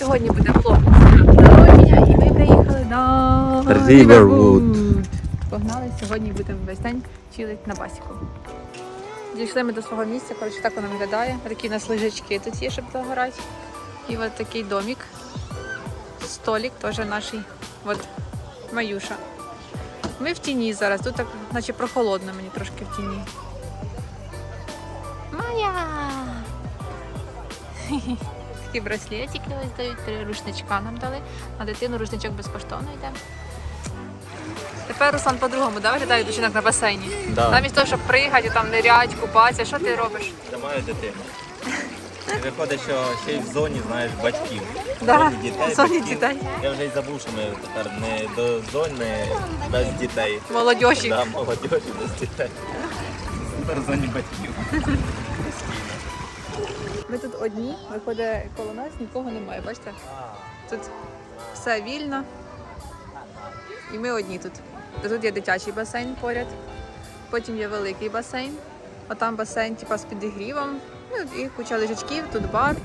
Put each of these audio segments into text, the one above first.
Сьогодні буде влог народження і ми приїхали на Riverwood. Погнали, сьогодні будемо весь день чилити на басіку. Дійшли ми до свого місця, коротше, так воно виглядає. Такі у нас лежачки тут є, щоб загорати. І от такий домик. Столик теж наш. От Маюша. Ми в тіні зараз, тут так, наче прохолодно мені трошки в тіні. Майя! Такі браслетики ось дають, три рушничка нам дали. На дитину рушничок безкоштовно йде. Тепер Руслан по-другому, да, виглядає дочинок на басейні. Да. Замість того, щоб приїхати, там нирять, купатися, що ти робиш? Я маю дитину. І виходить, що ще й в зоні, знаєш, батьків. Да, Зоні дітей, в зоні батьків. дітей. Я вже й забув, що ми тепер не до зони без дітей. Молодьоші. Да, молодіжі без дітей. Тепер в зоні батьків. Ми тут одні, виходить коло нас нікого немає, бачите? Тут все вільно. І ми одні тут. Тут є дитячий басейн поряд, потім є великий басейн, а там басейн типа, з підігрівом. Ну і куча лежачків, тут бар.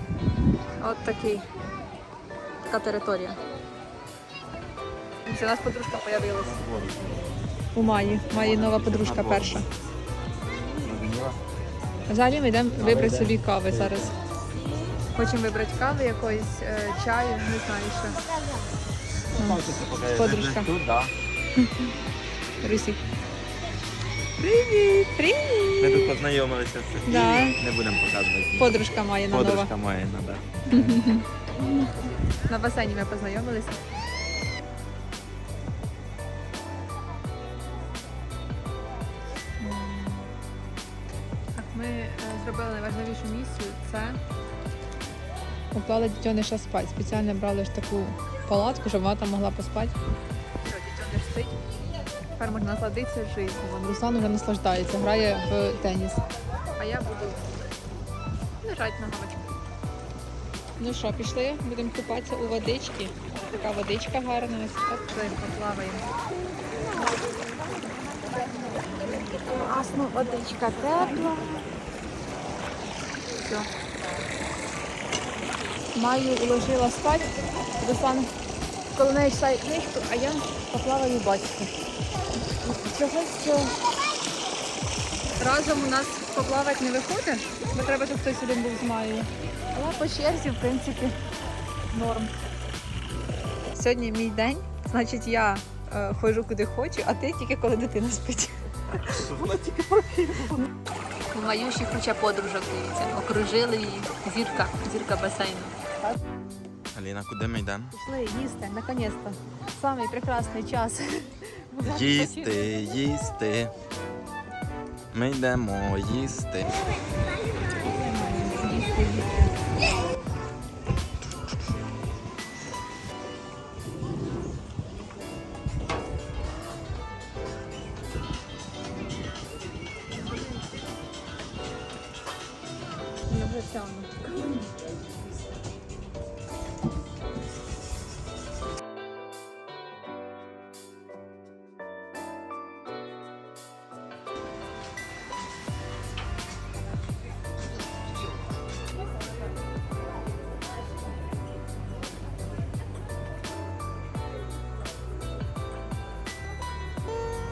От такий. Така територія. Це у нас подружка з'явилася. У Маї. Маї нова подружка перша. Взагалі ми йдемо вибрати собі кави зараз. Хочемо вибрати кави якоїсь, е, чаю, не знаю що. Ну, Подружка. Тут, да. Русік. Привіт! Ми тут познайомилися з Да. Не будемо показувати. Подружка має на нова. Подружка моя, да. На басейні ми познайомилися. Ми е, зробили найважливішу місію. Це уклали дитьониша спати. Спеціально брали ж таку палатку, щоб вона там могла поспати. Все, дитьониш спить. Тепер можна насладитися життю. Вон Руслан вже наслаждається, грає в теніс. А я буду лежати на гамачку. Ну що, пішли, будемо купатися у водичці. Така водичка гарна. Ось так поплаваємо. Класно, водичка тепла. Все. Маю уложила спати. Руслан коло неї читає книжку, а я поплаваю батьку. Чогось що разом у нас поплавати не виходить, бо треба, щоб хтось один був з Маєю. Але по черзі, в принципі, норм. Сьогодні мій день, значить я е, ходжу куди хочу, а ти тільки коли дитина спить. Вона тільки У Маюші куча подружок, дивіться, окружили її. Зірка, зірка басейну. Аліна, куди ми йдемо? Пішли їсти, наконець-то. Самий прекрасний час. Їсти, їсти. Ми йдемо їсти. Їсти, їсти. Вже тягну.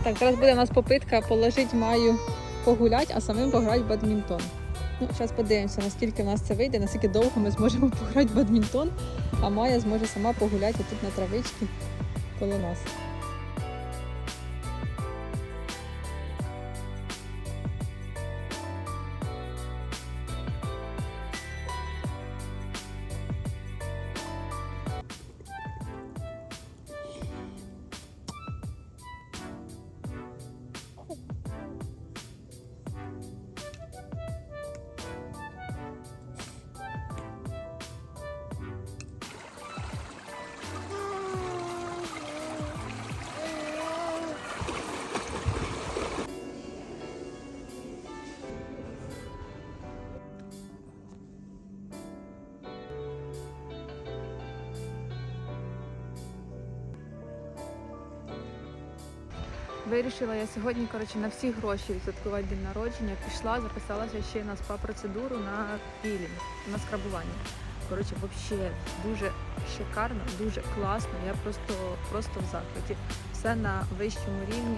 Так, зараз буде у нас попитка положити Маю погуляти, а самим пограти в бадмінтон. Зараз подивимося, наскільки в нас це вийде, наскільки довго ми зможемо пограти в бадмінтон, а Майя зможе сама погуляти тут на травичці коло нас. Вирішила я сьогодні коротше, на всі гроші відсвяткувати день народження. Пішла, записалася ще на спа-процедуру на пілінг, на скрабування. Коротше, взагалі дуже шикарно, дуже класно. Я просто, просто в захваті. Все на вищому рівні.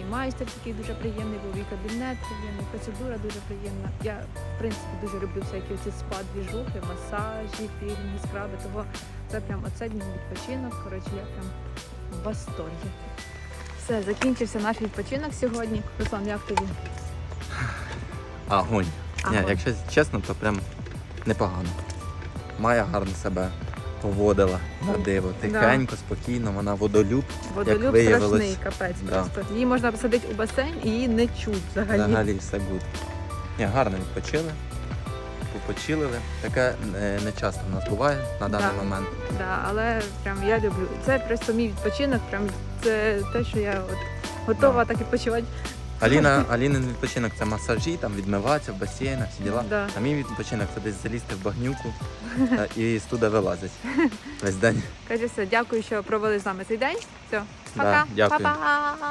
І майстер такий дуже приємний, був і кабінет приємний, процедура дуже приємна. Я в принципі дуже люблю всякі ці спа-двіжухи, масажі, пілінги, скраби. Того це прям оце мій відпочинок. Коротше, я прям в восторгі. Все, закінчився наш відпочинок сьогодні. Руслан, як тобі? Огонь. Ні, якщо чесно, то прям непогано. Майя гарно себе поводила на диво. Тихенько, спокійно, вона водолюб. Водолюб виявилось, страшний капець да. просто. Її можна посадити у басейн і її не чуть взагалі. Взагалі все гуд. Ні, гарно відпочили. Попочилили. Таке е, не часто в нас буває на даний Да. момент. Да, але прям я люблю. Це просто мій відпочинок, прям це те, що я от готова так відпочивати. Аліна, Алінин відпочинок це масажі, там відмиватися в басейнах, всі діла. Да. А мій відпочинок це десь залізти в багнюку та, і з туди вилазить. Весь день. Каже, все, дякую, що провели з нами цей день. Все, Да, пока. дякую. Па-па.